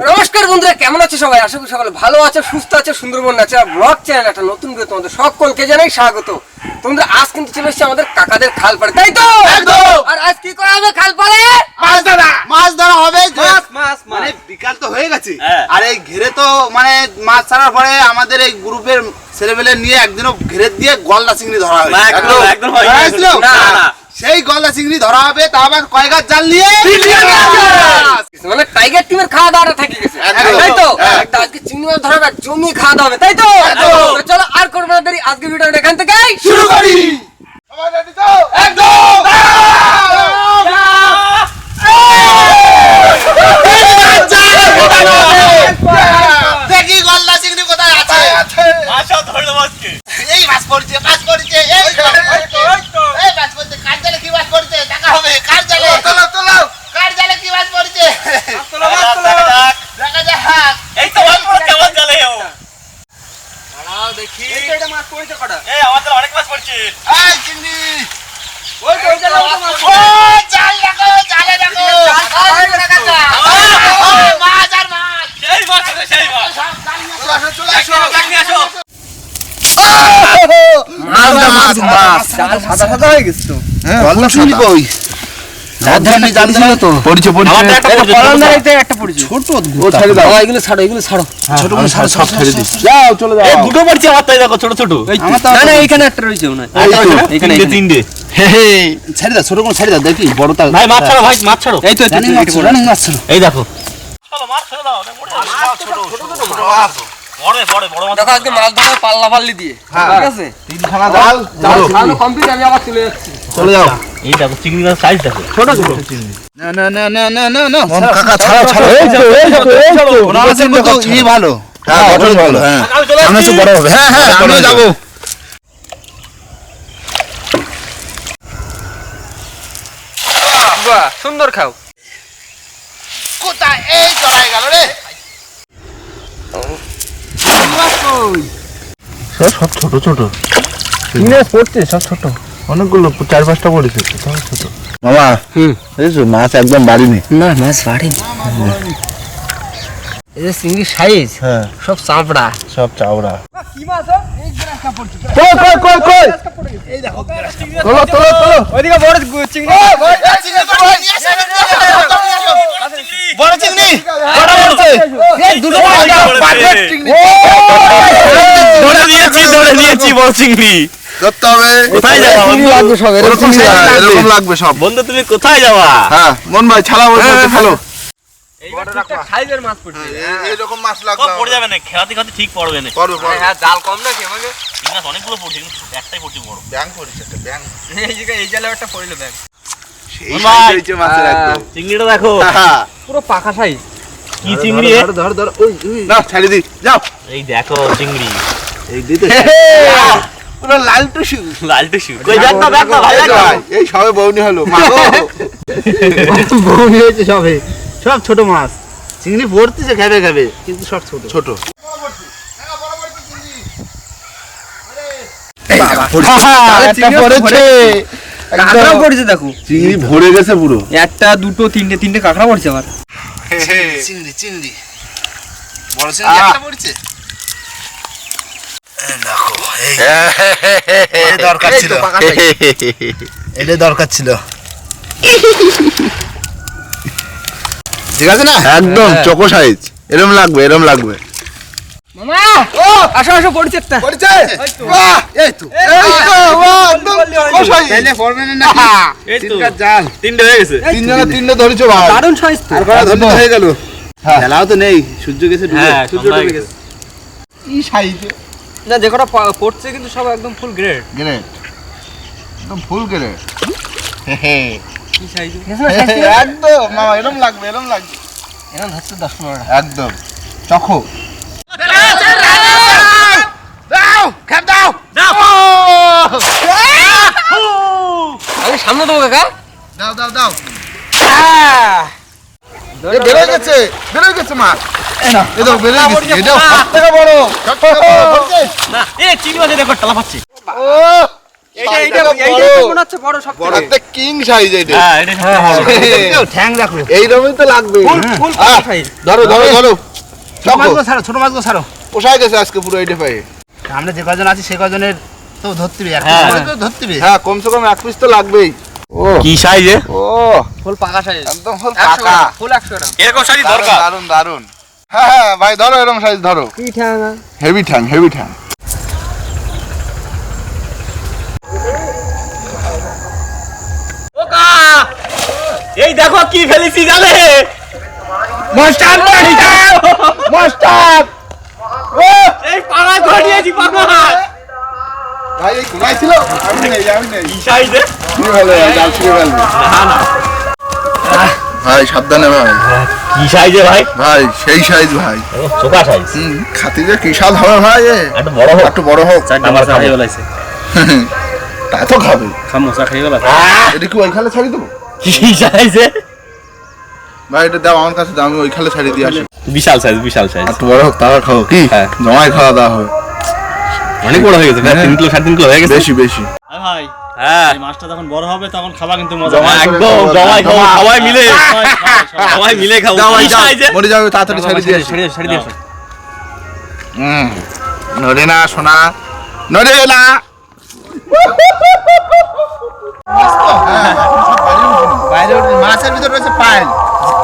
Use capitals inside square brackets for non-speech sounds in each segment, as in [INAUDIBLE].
নমস্কার বন্ধুরা কেমন আছে সবাই? আশা করি সকালে ভালো আছে সুস্থ আছে সুন্দরবন আছে। ব্লগ চ্যানেল একটা নতুন করে তোমাদের সকলকে জানাই স্বাগত। তোমরা আজ কিন্তু চলে এসেছে আমাদের কাকাদের খাল পাড়ে তাই তো? একদম। আর আজ কি করা হবে খাল পাড়ে মাছ ধরা! মাছ ধরা হবে মাছ মাছ মানে বিকাল তো হয়ে গেছে। হ্যাঁ। আর এই ঘেরে তো মানে মাছ ছাড়ার পরে আমাদের এই গ্রুপের ছেলেবেলে নিয়ে একদিনও ঘেরে দিয়ে গলদা চিংড়ি ধরা হয়েছে। একদম, একদম। হয়নি। না, না। সেই গলদা চিংড়ি ধরা হবে তা আবার কয়গাছ জাল নিয়ে? মানে টাইগার টিমের খাওয়া দাওয়াটা থেকে গেছে। তাই তো? হ্যাঁ। একটা আজকে চিংড়ি মাছ ধরা আর জমি খাওয়া দাওয়া হবে তাই তো? তো চলো আর করব না দেরি আজকে ভিডিওটা এখান থেকে শুরু করি সবাই ready তো? একদম দেখি গলদা চিংড়ি কোথায় আছে এই মাছ পড়ছে মাছ পড়ছে এই এই মাছ পড়ছে কার জালে কি মাছ পড়ছে দেখা হবে কার জালে তোলো তোলো কার জালে কি মাছ পড়ছে দেখা যাক দেখি এটা মাছ পড়েছে কটা এই চিংড়ি ও জাল দেখো জালে দেখো ও, মাছ আর মাছ সব জাল নিয়ে আসো, চলে আসো মাছ না মাছ মাছ চাল সাদা সাদা হয়ে গেছে তো গলদা চিংড়ি কই যার ধারে জাল ছিল তো পরিচয় একটা পড়েছে ছোট ও ছেড়ে দাও বাবা এগুলো ছাড়ো এগুলো ছাড়ো ছোট করে সাড়ে সব ছেড়ে দিস যাও চলে যাও দুটো পড়ছে আমার তাই দেখো ছোট ছোট আমার তো না না এইখানে একটা রয়েছে মনে হয়। এই তো, এইখানে তিনটে তিনটে। হে হে। ছেড়ে দাও ছোট করে ছেড়ে দাও দেখি বড়টা ভাই মাছ ছাড়ো ভাই মাছ ছাড়ো। এই দেখো। দেখো আজকে মাছ ধরা পাল্লা পাল্লি দিয়ে ঠিক আছে? তিনখানা জাল চলো কমপ্লিট আমি আবার চলে যাচ্ছি। চলে যাও। এই দেখো চিংড়ি মাছ সাইজ দেখো। ছোট ছোট। না না না না না না না। কাকা ছাড়াও ছাড়াও এই তো এই তো এই তো ওনার কিন্তু ই ভালো। হ্যাঁ ভালো। হ্যাঁ। আমি তো বড় হবে। হ্যাঁ হ্যাঁ যাব। বাহ সুন্দর খাও। কোথায়? এই জড়াই গেল রে। সব সব ছোট ছোট। ইংরেজ পড়ছে সব ছোট। অনেকগুলো চার পাঁচটা পড়েছে সব ছোট। মামা হুম। মাছ একদম বাড়িনি। না মাছ বাড়েনি। এই যে চিংড়ি সাইজ হ্যাঁ। সব চাপড়া সব চাওড়া কি মাছ কই কই কই কই? তোলো তোলো তোলো। ওইদিকে বড় চিংড়ি। বড় চিংড়ি দুটো নিয়েছি ধরে বড় চিংড়ি। করতে হবে। কোথায় যাওয়া চিংড়ি লাগবে সব এরকম এরকম লাগবে। সব। বন্ধু তুমি কোথায় যাওয়া হ্যাঁ মন ভাই ছাড়া বসে ফেলো সাইজের মাছ পড়ছে। এইরকম মাছ ও লাগবে পড়ে যাবে না খেলাতে খেলাতে ঠিক পড়বে না। পড়বে পড়বে। হ্যাঁ জাল কম নাকি আমাকে? চিংড়ি মাছ অনেকগুলো পড়ছে কিন্তু একটাই পড়ছে বড়। ব্যাং পড়েছে একটা ব্যাং। এই জায়গায় এই জালে একটা পড়ল ব্যাগ। সেই ভাই। size হয়েছে মাছের একদম চিংড়িটা দেখো। হ্যাঁ। পুরো পাকা সাইজ। কি চিংড়ি ধর ধর ধর ওই ওই। না ছাড়ি দি যাও। এই দেখো চিংড়ি। এই দিতে পুরো লাল টুসু লালটু শু কই দেখ না দেখ না ভাই দেখ এই সবে বউনি হলো মা গো। [LAUGHS] বউনি হয়েছে সবে। সব ছোট মাছ। চিংড়ি পড়তেছে খাবে খাবে কিন্তু সব ছোট। ছোট। একটা পড়েছে দেখো। চিংড়ি ভরে গেছে পুরো। একটা দুটো তিনটে তিনটে কাঁকড়া পড়ছে আবার। চিংড়ি চিংড়ি বড় চিংড়ি একটা পড়ছে? দরকার ছিল। এটা দরকার ছিল। ঠিক আছে না? একদম চকো সাইজ। এরম লাগবে এরম লাগবে। মামা! ও! আসো আসো পড়ছে একটা। পড়েছে? বাহ, এই তো। এই তো বাহ, একদম চকো সাইজ পড়বে না নাকি এই তো। জাল। তিনটে হয়ে গেছে। তিনজনে তিনটে ধরেছো ভাই। দারুণ সাইজ আর কটা ধরতে হয়ে গেল? খেলাও তো নেই সূর্য গেছে ডুবে হ্যাঁ সূর্য ডুবে গেছে। কি সাইজে না যে কটা পড়ছে কিন্তু সব একদম ফুল গ্রেড গ্রেট একদম ফুল কি সাইজ একদম। মামা এরম লাগবে এরম লাগবে। এরকম দশ পনেরো একদম। চখো। দাও আমি সামনে দেবো কাকা। দাও দাও দাও। এ বেরোয় গেছে বেরোয় গেছে মাছ এই দেখো বেরোয় গেছে এটা সব থেকে বড়। সব থেকে বড় ধরছিস? না এ চিংড়ি মাছ দেখো টালা পাচ্ছে ও এইটা এইটা সব থেকে এইটা তো বড়। মনে হচ্ছে বড় সব বড় একটা কিং সাইজ এটা। হ্যাঁ রাখো। এইরকমই তো লাগবে। ধরো ধরো ধরো। ছোট মাছগুলো ছাড়ো ছোট মাছগুলো ছাড়ো। পোষায় গেছে আজকে পুরো এইটা পাই আমরা যে কজন আছি সে কজনের তো ধরতে হবে আর হ্যাঁ। কিছু তো ধরতে হ্যাঁ কমসে কম এক পিস তো লাগবেই। ও। কি সাইজে ও। ফুল পাকা সাইজ একদম হল 100 ফুল 100 গ্রাম। এরকম সাইজ দরকার। দারুণ দারুণ হ্যাঁ হ্যাঁ ভাই ধরো এরকম সাইজ ধরো। কি ঠাঙ্গা হেভি ঠ্যাং হেভি ঠ্যাং। এই দেখো কি ফেলেছি জালে মাস্টার মাস্টার এই পাড়া ধরিয়েছি পাড়া ভাই এই কোনায় ছিল? আমি নেই আমি নেই। কি সাইজে ছিঁড়ে ফেলে জাল ছিঁড়ে ফেলবে। না না। ভাই সাবধানে ভাই। কি সাইজে ভাই? ভাই সেই সাইজ ভাই। ছোটা সাইজ। হুম খাতিরে কি স্বাদ হবে ভাই একটু বড় হোক। একটু বড় হোক। চারটা মাছ খাইয়ে বেলাইছে তা তো খাবে। সামোসা খাইয়ে বেলাইছে এটা কি ওই খালে ছাড়ি দেবো? কি সাইজে ভাই এটা দাও আমার কাছে দাও আমি ওই খালে ছাড়ি দিয়ে আসি। বিশাল সাইজ বিশাল সাইজ একটু বড় হোক তারপর খাব কি? হ্যাঁ। জমাই খাওয়া দাওয়া হবে। অনেক বড় হয়ে গেছে প্রায় তিন কিলো সাড়ে তিন কিলো হয়ে গেছে। বেশি বেশি। ভাই হ্যাঁ। মাছটা যখন বড় হবে তখন খাবা কিন্তু মজা। জমাই হবে। করে একদম জমাই খাব সবাই মিলে। সবাই খাবে, সবাই। সবাই মিলে খাব। যাও যাও মরে যাবে তাড়াতাড়ি ছাড়ি দিয়ে আসি। ছেড়ে ছেড়ে হুম নড়ে না সোনা। নড়ে না। মাছের ভিতর রয়েছে পায়েল।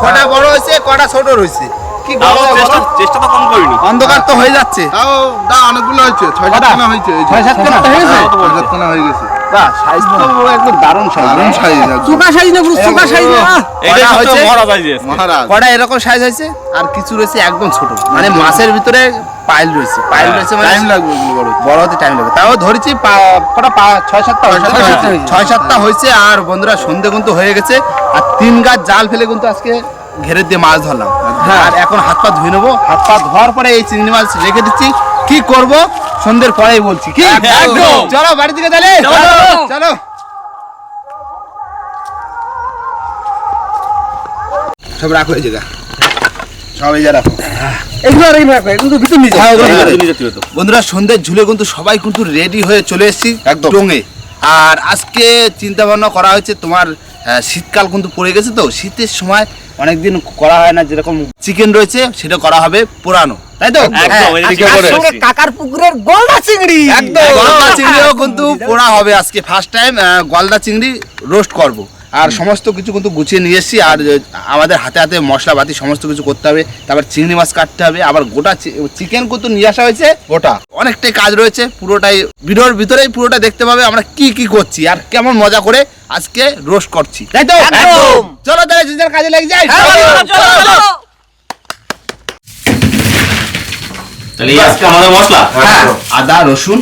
কটা বড় হয়েছে কটা ছোট রয়েছে কি বড় চেষ্টা চেষ্টা তো কম করিনি অন্ধকার তো হয়ে যাচ্ছে। তাও দাও অনেকগুলো হয়েছে ছয় সাত কটা? খানা হয়েছে এই ছয় সাত খানা হয়ে গেছে? হ্যাঁ, ছয় সাত খানা হয়ে গেছে। বাহ সাইজ তো একদম দারুণ সাইজ। দারুণ সাইজ একদম। সুকা সাইজ না পুরো সুকা সাইজ না। এইটা হচ্ছে হয়েছে? বড় সাইজে মহারাজ। কটা এরকম সাইজ হয়েছে? আর কিছু রয়েছে একদম ছোট। মানে মাছের ভিতরে পাইল রয়েছে। পাইল রয়েছে মানে টাইম লাগবে বড় হতে। বড় হতে টাইম লাগবে। তাও ধরেছি পা- কটা ছয় সাতটা হয়েছে? ছয় সাতটা হয়েছে। ছয় সাতটা হয়েছে। আর বন্ধুরা সন্ধে কিন্তু হয়ে গেছে। আর তিন গাছ জাল ফেলে কিন্তু আজকে ঘেরে দিয়ে মাছ ধরলাম। আর এখন হাত পা ধুয়ে নেব। হাত পা ধোয়ার পরে এই চিংড়ি মাছ রেখে দিচ্ছি। কি করব? সন্ধ্যের পরেই বলছি কি? চলো বাড়ি থেকে তাহলে। চলো। চলো সব রাখো এই জায়গা। সব এই রাখো। এগুলো আর এই রাখো কিন্তু ভিতর নিয়ে যাও। বন্ধুরা সন্ধ্যের ঝুলে কিন্তু সবাই কিন্তু রেডি হয়ে চলে এসেছি একদম। আর আজকে চিন্তা ভাবনা করা হয়েছে তোমার শীতকাল কিন্তু পড়ে গেছে তো শীতের সময় অনেকদিন করা হয় না যেরকম চিকেন রয়েছে সেটা করা হবে পুরানো। তাই তো? রাখছি। কাকার পুকুরের গলদা চিংড়ি। একদম গলদা চিংড়িও কিন্তু পোড়া হবে আজকে। ফার্স্ট টাইম গলদা চিংড়ি রোস্ট করব। আর সমস্ত কিছু কিন্তু গুছিয়ে নিয়ে এসেছি। আর আমাদের হাতে হাতে মশলাপাতি সমস্ত কিছু করতে হবে। তারপর চিংড়ি মাছ কাটতে হবে। আবার গোটা চিকেন কিন্তু নিয়ে আসা হয়েছে। গোটা। অনেকটাই কাজ রয়েছে। পুরোটাই ভিডিওর ভিতরেই পুরোটা দেখতে পাবে আমরা কি কি করছি। আর কেমন মজা করে আজকে রোস্ট করছি। তাই তো চলো তাহলে যে যার কাজে লেগে যাই তাহলে আজকে আমাদের মশলা? হ্যাঁ, আদা রসুন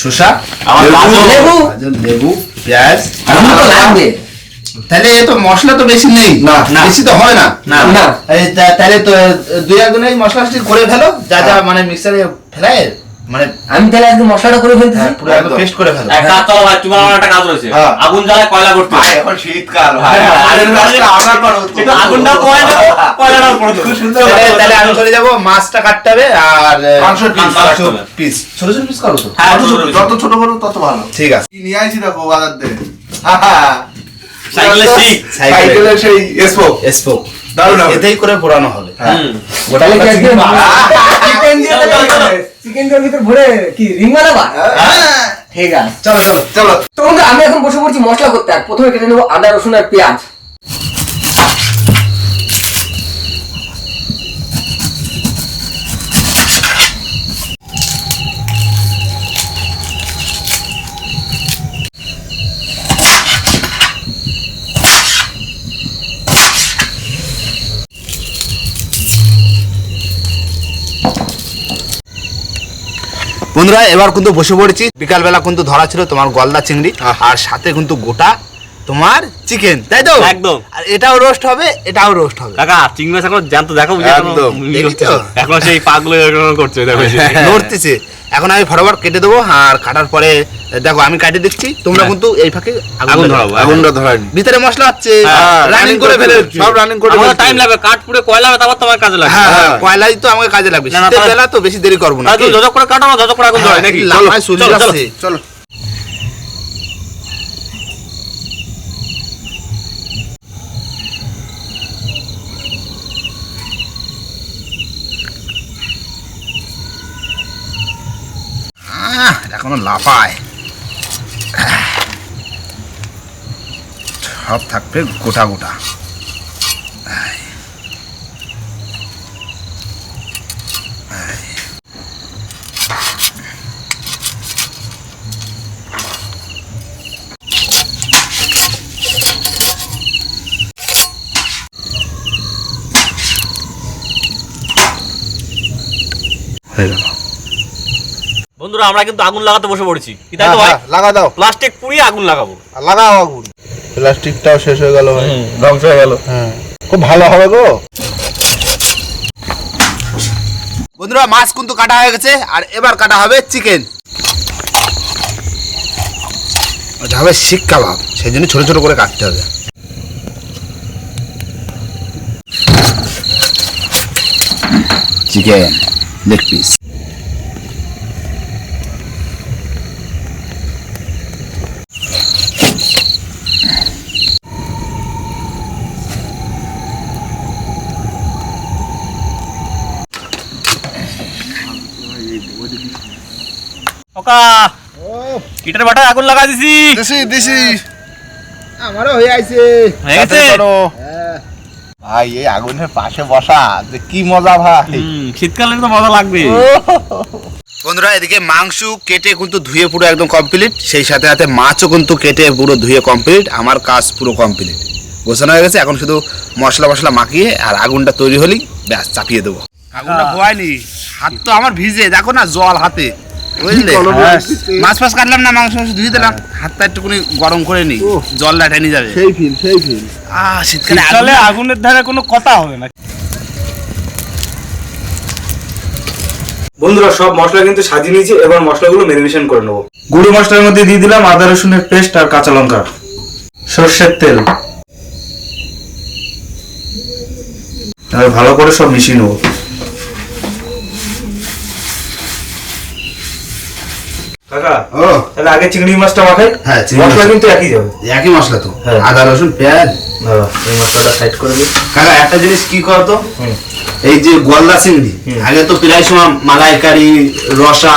শসা লেবু। লেবু। পেঁয়াজ। লাগবে। তাহলে তো মশলা তো বেশি নেই। না, না। বেশি তো হয় না। না না। তাহলে তো দুই একজনেই মশলা করে ফেলো যা যা মানে মিক্সারে ফেলায় মানে আমি তাহলে আজকে মশলাটা করে ফেলতেছি। হ্যাঁ, পুরো একদম। পেস্ট করে ফেলো। এক কাজ চলো ভাই তোমার আমার একটা কাজ রয়েছে। হ্যাঁ। আগুন জ্বালায় কয়লা করতে হবে। এখন শীতকাল ভাই। আগুন জ্বালায়- একটু আগুনটাও কমায় দাও কয়লাটাও করে দেবো। তাহলে- তাহলে আমি চলে যাব মাছটা কাটতে হবে আর মাংস পিস ছোট ছোট পিস করো তো। হ্যাঁ, যত ছোট ছোট- ছোট। যত ছোট করো তত ভালো। ঠিক আছে। নিয়ে আইছি দেখো বাজার দিয়ে? সাইকেলের ঠিক। সাইকেলের সেই এসপো এসপো দারুণ হবে। এতেই করে পোড়ানো হবে। হুম। কি আজকে চিকেন দিয়ে চলো, চলো, চলো। চিকেন দিয়ে ভিতর ভরে কি রিং বানাবা? ঠিক আছে। চলো চলো চলো। তো আমি এখন বসে পড়ছি মশলা করতে আর প্রথমে কেটে নেব আদা রসুন আর পেঁয়াজ। বন্ধুরা এবার কিন্তু বসে পড়েছি। বিকালবেলা কিন্তু ধরা ছিল তোমার গলদা চিংড়ি আর সাথে কিন্তু গোটা তোমার চিকেন তাই তো? একদম। আর এটাও রোস্ট হবে এটাও রোস্ট হবে। কাকা চিংড়ি মাছ এখন জ্যান্ত দেখো একদম। এখন সেই পাগুলো এরকম করছে দেখো [LAUGHS] নড়তেছে। এখন আমি ফটাফট কেটে দেবো আর কাটার পরে দেখো আমি কাটে দিচ্ছি। তোমরা হ্যাঁ। কিন্তু এই ফাঁকে আগুন ধরাবো। আগুনটা ধরাই ভিতরে মশলা হচ্ছে হ্যাঁ, রানিং করে ফেলে সব রানিং করে ফেলছি। টাইম লাগবে। কাঠ পুড়ে কয়লা হবে তারপর তোমার কাজে লাগবে। হ্যাঁ হ্যাঁ কয়লাই তো আমাকে কাজে লাগবে। না, না, শীতের তাহলে- বেলা তো বেশি দেরি করব না। যত করে কাটো না যত করে আগুন ধরে নাকি? চলো চলে। আহ, এখনও লাফায়। সব থাকবে গোটা গোটা হয়ে গেল বন্ধুরা আমরা কিন্তু আগুন লাগাতে বসে পড়েছি। কি তাই তো হ্যাঁ, ভাই? লাগা দাও। প্লাস্টিক পুড়িয়ে আগুন লাগাবো। লাগাও আগুন। প্লাস্টিকটাও শেষ হয়ে গেল ভাই। ধ্বংস হয়ে গেল। হ্যাঁ। খুব ভালো হবে গো। বন্ধুরা মাছ কিন্তু কাটা হয়ে গেছে আর এবার কাটা হবে চিকেন এটা হবে শিক কাবাব সেই জন্য ছোট ছোট করে কাটতে হবে। চিকেন লেগ পিস ইটার বাটা আগুন লাগা দিছি। দিছি দিছি। আমারও হয়ে আইছে। হয়ে গেছে? ভাই এই আগুনের পাশে বসা যে কি মজা ভাই। শীতকালে তো মজা লাগবে। বন্ধুরা এদিকে মাংস কেটে কিন্তু ধুয়ে পুরো একদম কমপ্লিট সেই সাথে সাথে মাছও কিন্তু কেটে পুরো ধুয়ে কমপ্লিট আমার কাজ পুরো কমপ্লিট গোছানো হয়ে গেছে এখন শুধু মশলা মশলা মাখিয়ে আর আগুনটা তৈরি হলেই ব্যাস চাপিয়ে দেবো। আগুনটা ভোয়াইনি হাত তো আমার ভিজে দেখো না জল হাতে। বুঝলে? হ্যাঁ। মাছ ফাছ কাটলাম না মাংস মাংস ধুয়ে দিলাম হাতটা একটুখানি গরম করে নি জলটা টেনে যাবে। সেই ফিল সেই ফিল। আহ শীতকালে তাহলে আগুনের ধারে কোনো কথা হবে না। বন্ধুরা সব মশলা কিন্তু সাজিয়ে নিয়েছি এবার মশলাগুলো ম্যারিনেশন করে নেব। গুঁড়ো মশলার মধ্যে দিয়ে দিলাম আদা রসুনের পেস্ট আর কাঁচা লঙ্কা। সর্ষের তেল। ভালো করে সব মিশিয়ে নেব। কাকা ও। তাহলে আগে চিংড়ি মাছটা মাখাই। হ্যাঁ, মশলা কিন্তু একই যাবে। একই মশলা তো। হ্যাঁ। আদা রসুন পেঁয়াজ। এই মশলাটা সাইড করে দিই। কাকা একটা জিনিস কি করতো এই যে গলদা চিংড়ি আগে তো প্রায় সময় মালাইকারি রসা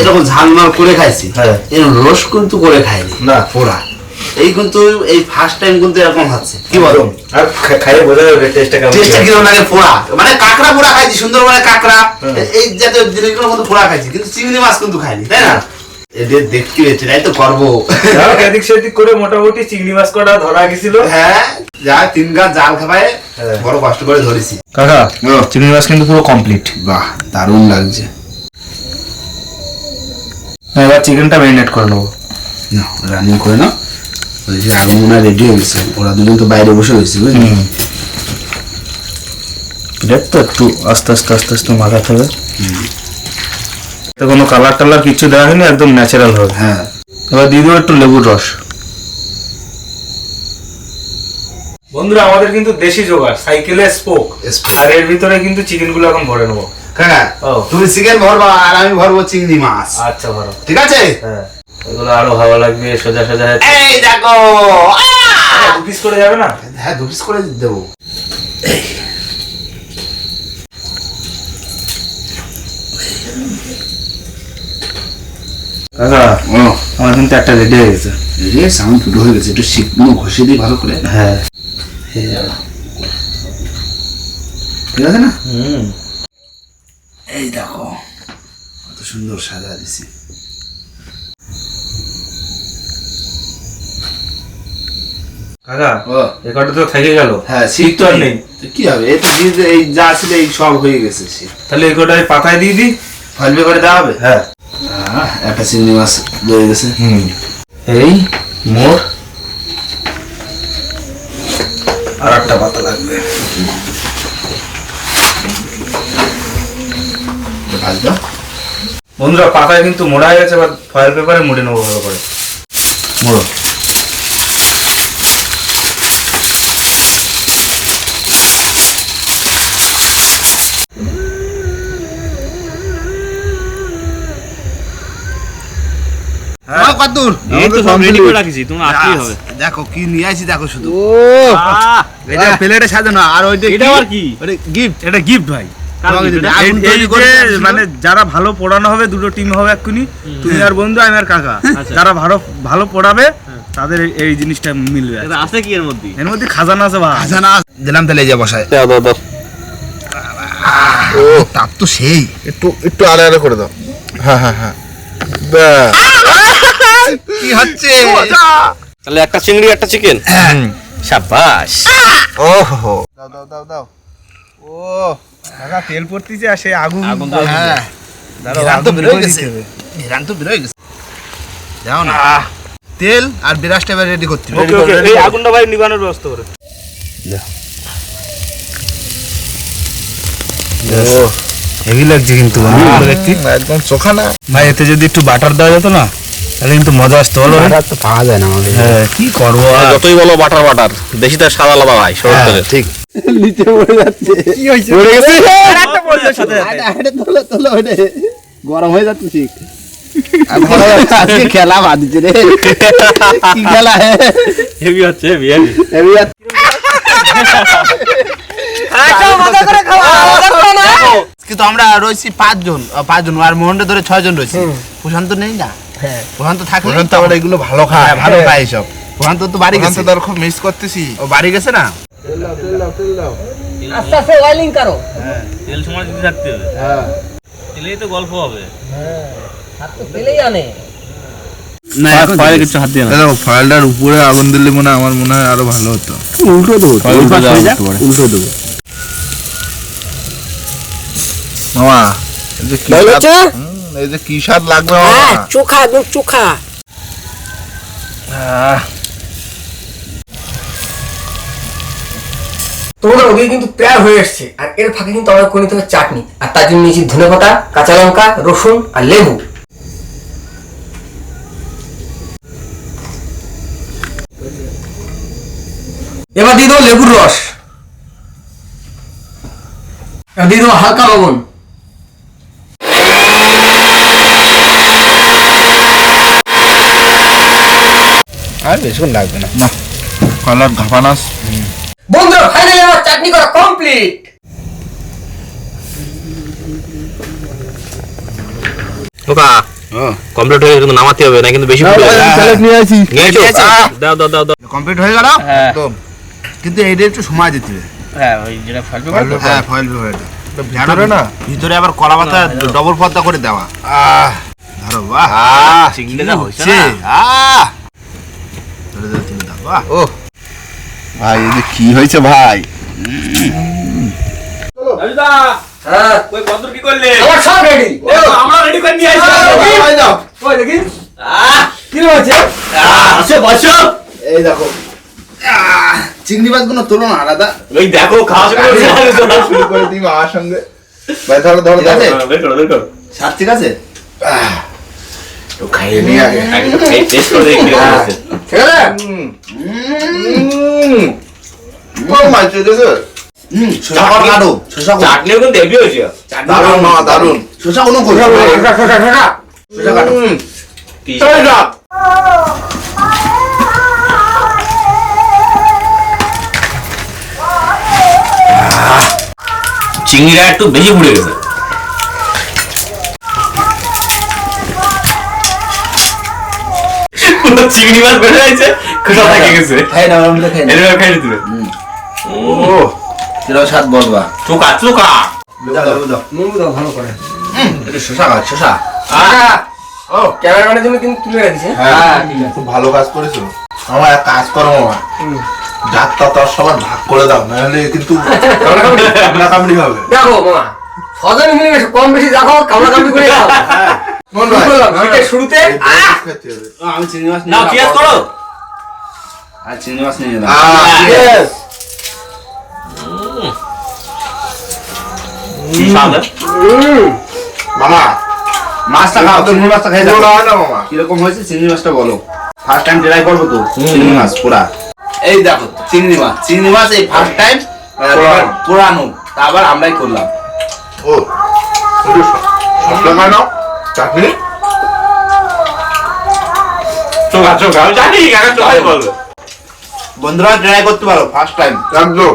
এরকম ঝালমাল করে খাইছি। হ্যাঁ। এরকম রস কিন্তু করে খাইনি। না। পোড়া। এই কিন্তু এই ফার্স্ট টাইম কিন্তু এরকম হচ্ছে। কি বলো? আর খাইয়ে বোঝা যাবে টেস্টটা কেমন টেস্টটা কীরকম লাগে পোড়া? মানে কাঁকড়া পোড়া খাইছি সুন্দরবনে কাঁকড়া হ্যাঁ। এই জাতীয় জিনিসগুলো কিন্তু পোড়া খাইছি কিন্তু চিংড়ি মাছ কিন্তু খাইনি তাই না? এদের দেখতে হচ্ছে তাই তো করব। এদিক সেদিক করে মোটামুটি চিংড়ি মাছ কটা ধরা গেছিল। হ্যাঁ যা তিন গাছ জাল খাবায় হ্যাঁ। বড় কষ্ট করে ধরেছি। কাকা চিংড়ি মাছ কিন্তু পুরো কমপ্লিট বাহ দারুণ লাগছে। এবার চিকেনটা ম্যারিনেট করে নেব। না রানিং করে নাও। ওই যে আগুন মনে রেডি হয়ে গেছে। ওরা দুজন তো বাইরে বসে রয়েছে বুঝলি? দেখ তো একটু আস্তে আস্তে আস্তে আস্তে মাখাতে হবে তো কোনো কালার টালার কিছু দেওয়া হয়নি একদম ন্যাচারাল হবে। হ্যাঁ। এবার দিয়ে দেবো একটু লেবুর রস। বন্ধুরা আমাদের কিন্তু দেশি জোগাড় সাইকেলে স্পোক আর এর ভিতরে কিন্তু চিকেনগুলো এখন ভরে নেব। কাকা ও। তুমি চিকেন ভরবা আর আমি ভরবো চিংড়ি মাছ। আচ্ছা ভরো। ঠিক আছে? হ্যাঁ। এগুলো আরও ভালো লাগবে সোজা সোজা এই দেখো। দু পিস করে যাবে না? হ্যাঁ দু পিস করে দেবো কাকা ও আমার কিন্তু একটা রেডি হয়ে গেছে। রে সাউন্ড ফুটো হয়ে গেছে। একটু শিখনো ঘষে দিই ভালো করে। হ্যাঁ। ঠিক আছে না? হুম। এই দেখো কত সুন্দর সাজা দিছি। কাকা তো থেকে গেল। হ্যাঁ শীত তো আর নেই। তো কি হবে? এই তো এই যা ছিল এই সব হয়ে গেছে শীত তাহলে পাতায় দিয়ে দিই। ফলবে করে দেওয়া হবে? হ্যাঁ। একটা চিংড়ি মাছ গেছে এই মোর আর একটা পাতা লাগবে বন্ধুরা পাতায় কিন্তু মোড়া হয়ে গেছে এবার ফয়েল পেপারে মুড়ে নেব ভালো করে মোড়ো হ্যাঁ কদ্দূর এই তো সব রেডি করে রাখিছি তোমরা আসলেই হবে। দেখো কি নিয়ে আসি দেখো শুধু। আহ, এটা প্লেটে সাজানো আর ওইটা এটা আবার কি? গিফট এটা গিফট ভাই। কার gift? এটা? এই- এই যে মানে যারা ভালো পড়ানো হবে দুটো টিম হবে এক্ষুনি তুমি আর বন্ধু আমি আর কাকা। আচ্ছা। যারা ভালো ভালো পড়াবে তাদের এই- জিনিসটা মিলবে। আছে কি এর মধ্যে? এর মধ্যে খাজানা আছে ভাই। খাজানা দিলাম তাহলে এই যে বসায়। দাও ও তাপ তো সেই। একটু একটু আড়ে আড়ে করে দাও। হ্যাঁ হ্যাঁ হ্যাঁ। কি হচ্ছে? তাহলে একটা চিংড়ি একটা চিকেন। সাবাস ওহো। দাও দাও দাও দাও। ও কাকা তেল পড়তেছে আর সেই আগুন আগুন হ্যাঁ। দাঁড়াও, ঘেরান তো আগুন বেরোয় গেছে। দিতে তো বেরোয় গেছে। যাও না। তেল আর এবার রেডি করতে হবে। এই আগুনটা ভাই নিবানোর ব্যবস্থা করে। হেভি লাগছে কিন্তু। একদম চোখা না। ভাই এতে যদি একটু বাটার দেওয়া যেত না তাহলে কিন্তু মজা আসতো বলো? তো পাওয়া যায় না আমাদের হ্যাঁ কি করব আর? যতই বলো বাটার বাটার বেশি তার সাদা ঠিক। [LAUGHS] নিচে পড়ে যাচ্ছে। কি হয়েছে? পড়ে গেছে। আরে তোলো তোলো গরম হয়ে যাচ্ছে ঠিক। আজকে খেলা রে। কি খেলা হেভি হচ্ছে হেভি হেভি না। কিন্তু আমরা রয়েছি পাঁচজন পাঁচজন আর মোহনটা ধরে ছয়জন রয়েছে। প্রশান্ত নেই না? প্রশান্ত প্রশান্ত আবার এগুলো ভালো খায়। হ্যাঁ, ভালো খায় সব প্রশান্ত তো বাড়ি গেছে। তার খুব মিস করতেছি। ও বাড়ি গেছে না? আস্তে আস্তে ওয়াইলিং করো। তেল সময় দিতে থাকতে হবে। তেলেই তো গল্প হবে। হাত তো পেলেই আনে। না এখন কিছু হাত দিয়ে না। দেখো ফাইলটার উপরে আগুন দিলে মনে হয় আমার মনে হয় আরও ভালো হতো। উল্টো দেবো। উল্টো দেবো। মামা এই যে কি স্বাদ- লাগবে হ্যাঁ চোখা চোখা। তোমাদের ওদিকে কিন্তু প্রায় হয়ে এসছে। আর এর ফাঁকে কিন্তু আমরা করে নিতে হবে চাটনি। আর তার জন্য নিয়েছি ধনে পাতা কাঁচা লঙ্কা রসুন আর লেবু। এবার দিয়ে দেবো লেবুর রস। এবার দিয়ে দেবো হালকা লবণ। আর বেশিক্ষণ লাগবে না। কালার ঘাপানাস বন্ধুরা ফাইনালি আমার চাটনি করা কমপ্লিট ওকা কমপ্লিট হয়ে কিন্তু নামাতে হবে না কিন্তু বেশি। নিয়ে আসি। দাও দাও দাও দাও। কমপ্লিট হয়ে গেল? হ্যাঁ। একদম। কিন্তু এইটা একটু সময় দিতে হবে। হ্যাঁ ওই যেটা ফালবে হ্যাঁ পেপারটা ভিতরে না ভিতরে আবার কলা পাতা ডবল পর্দা করে দেওয়া। আহ ধরো বাহ। হচ্ছে? আহ। বাহ। ও। ভাই এই কি হয়েছে ভাই? হ্যাঁ। ওই বন্ধুর কি করলে? আমার সব রেডি আমরা রেডি করে নিয়ে ওই দেখি? কি হয়েছে? আসো বসো। এই দেখো। চিংড়ি মাছগুলো তোলো না আলাদা। ওই দেখো খাওয়া শুরু করে দিই আমার সঙ্গে। ভাই ধরো ধরো ঠিক আছে? ধরো। বের করো বের করো স্বাদ ঠিক আছে? তো খাইয়ে নিয়ে আগে আগে টেস্ট করে দেখি কেমন হয়েছে। ঠিক আছে চাটনিও কিন্তু হেভি হয়েছে। দারুণ দারুণ কোনো কাটো চিংড়িটা একটু বেশি পুড়ে গেছে। পুরো চিংড়ি মাছ বেড়ে যাচ্ছে খোসা থেকে গেছে। খাই না আমার মধ্যে খাই না। এরকম খাই দিতে। ও। কিরো স্বাদ বলবা। চোকা চোকা। ভালো করে। খাও শসা ও। ক্যামেরাম্যানের জন্য কিন্তু তুলে রাখিছে হ্যাঁ? খুব ভালো কাজ করেছ। আমার এক কাজ করো মামা যাত্রা তোর সবার ভাগ করে দাও নাহলে কিন্তু কামড়া কামড়ি [LAUGHS] হবে। দেখো মামা ছজন মিলে কম বেশি দেখো কামড়া কামড়ি করে খাও। চিংড়ি মাছটা খাও মাছটা খাই যাও। কীরকম হয়েছে চিংড়ি মাছটা বলো। ফার্স্ট টাইম ট্রাই করব চিংড়ি মাছ পুরা। এই দেখো চিংড়ি মাছ চিংড়ি মাছ এই ফার্স্ট টাইম পুরানো। তারপর আমরাই করলাম। চোখা চোখা, আমি জানি চোখাই বন্ধুরা ট্রাই করতে পারো ফার্স্ট টাইম একদম।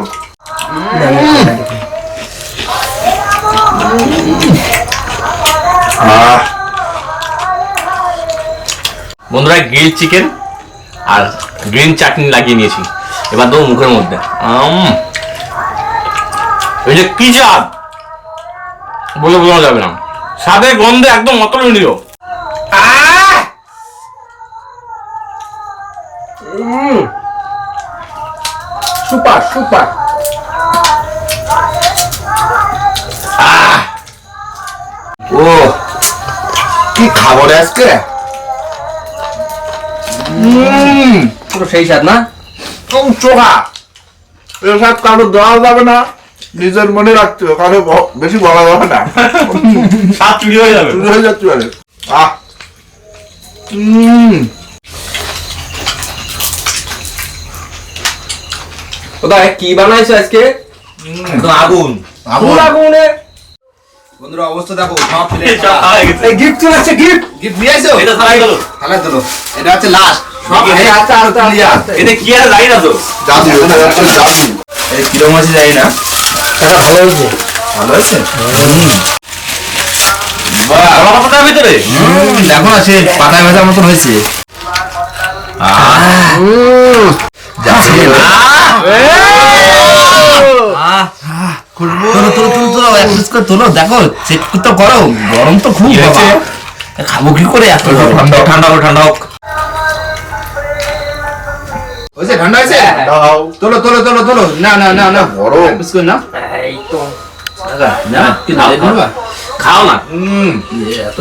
বন্ধুরা গ্রিল চিকেন আর গ্রিন চাটনি লাগিয়ে নিয়েছি। এবার দেবো মুখের মধ্যে। এই যে কি স্বাদ? বলে বোঝানো যাবে না। স্বাদে গন্ধে একদম অতুলনীয়। Super super. ও কি খাব রে আজকে পুরো সেই স্বাদ না? চোখা এর স্বাদ কারও দেওয়া যাবে না। নিজের মনে রাখতে হবে কারও বেশি বলা যাবে না। স্বাদ চুরি হয়ে যাবে। চুরি হয়ে যাচ্ছে পারে আহ। কি বানাইছো আজকে? আগুন। ফুল আগুনে। বন্ধুরা অবস্থা দেখো সব এই গিফট চলে আসছে গিফট গিফট নিয়ে আইছো এটা থালাই গেল দিলো এটা হচ্ছে লাস্ট সব আচ্ছা আচ্ছা clear। আচ্ছা এতে কি আছে জানি না তো। জাদু এটা জাদু। এই কীরকম আছে জানি না। টাকা ভালো হয়েছে ভালো হয়েছে বাহ আমার কথাটার ভিতরে? দেখো না সে পাতায় ভাজার মতন হয়েছে। যাচ্ছে তোলো তোলো তোলো তোলো এক পিস করে তোলো দেখো চেক তো করো গরম তো খুব হয়েছে? খাব কি করে এত ঠান্ডা ঠান্ডা হোক, ঠান্ডা হোক। হয়েছে? ঠান্ডা হয়েছে? দাও। তোলো তোলো তোলো তোলো। না না না না। গরম। করে না এই তো। না কি না খাও, খাও। খাও না। হুম। এত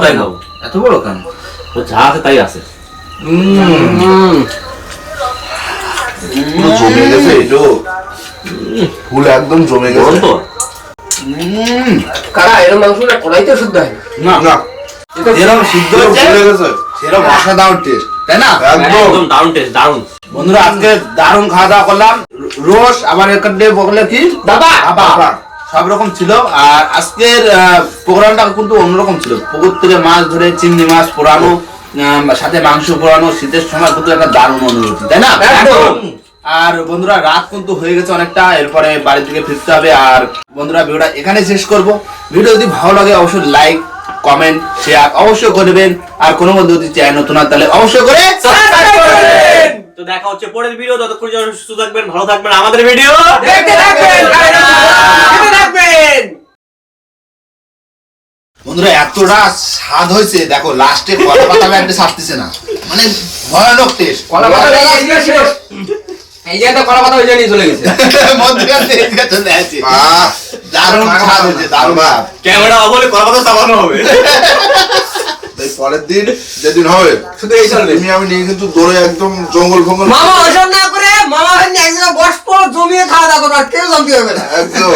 তাই খাব। এত বড় কেন? ও যা আছে তাই আছে। হুম। পুরো জমে গেছে এটো ফুল একদম জমে গেছে। তো হুম। কারা এর মাংসটা কড়াইতে শুদ্ধ হয় না? না। যেরকম সিদ্ধ গেছে। সেরকম অসাধারণ টেস্ট তাই না? একদম। একদম দারুণ টেস্ট দারুণ। বন্ধুরা আজকে দারুণ খাওয়া দাওয়া করলাম। রোস আবার এখানে বললে কি? দাদা বাবা সব রকম ছিল। আর আজকের প্রোগ্রামটা কিন্তু অন্যরকম ছিল। পুকুর থেকে মাছ ধরে চিংড়ি মাছ পোড়ানো সাথে মাংস পোড়ানো শীতের সময় কিন্তু একটা দারুণ অনুভূতি তাই না? আর বন্ধুরা রাত কিন্তু হয়ে গেছে অনেকটা। এরপরে বাড়ি থেকে ফিরতে হবে। আর বন্ধুরা ভিডিওটা এখানে শেষ করব। ভিডিও যদি ভালো লাগে অবশ্যই লাইক কমেন্ট শেয়ার অবশ্যই করবেন আর কোনো বন্ধু যদি চ্যানেল নতুন হয় তাহলে অবশ্যই করে তো দেখা হচ্ছে পরের ভিডিও ততক্ষণ যেন সুস্থ থাকবেন ভালো থাকবেন আমাদের ভিডিও দেখতে থাকবেন। দেখতে থাকবেন। বন্ধুরা এতটা স্বাদ হয়েছে দেখো লাস্টে কলা পাতা ব্যাগটা ছাড়তেছে না। মানে ভয়ানক টেস্ট কলা পাতা এই যে শেষ। এই যে তো কলা পাতা ওই জন্যই চলে গেছে। মধ্যখান থেকে এদিকে চলে আসে। দারুণ স্বাদ হয়েছে দারুণ। ক্যামেরা অবলে কথা কথা চাপানো হবে। [LAUGHS] পরের দিন যেদিন হবে শুধু এই চলবে। তুমি আমি নিয়ে কিন্তু দৌড়ে একদম জঙ্গল ফঙ্গল মামা না করে মামা ভাই এক জায়গায় বস জমিয়ে খাওয়া দাওয়া করো আর কেউ জমতে হবে না। একদম।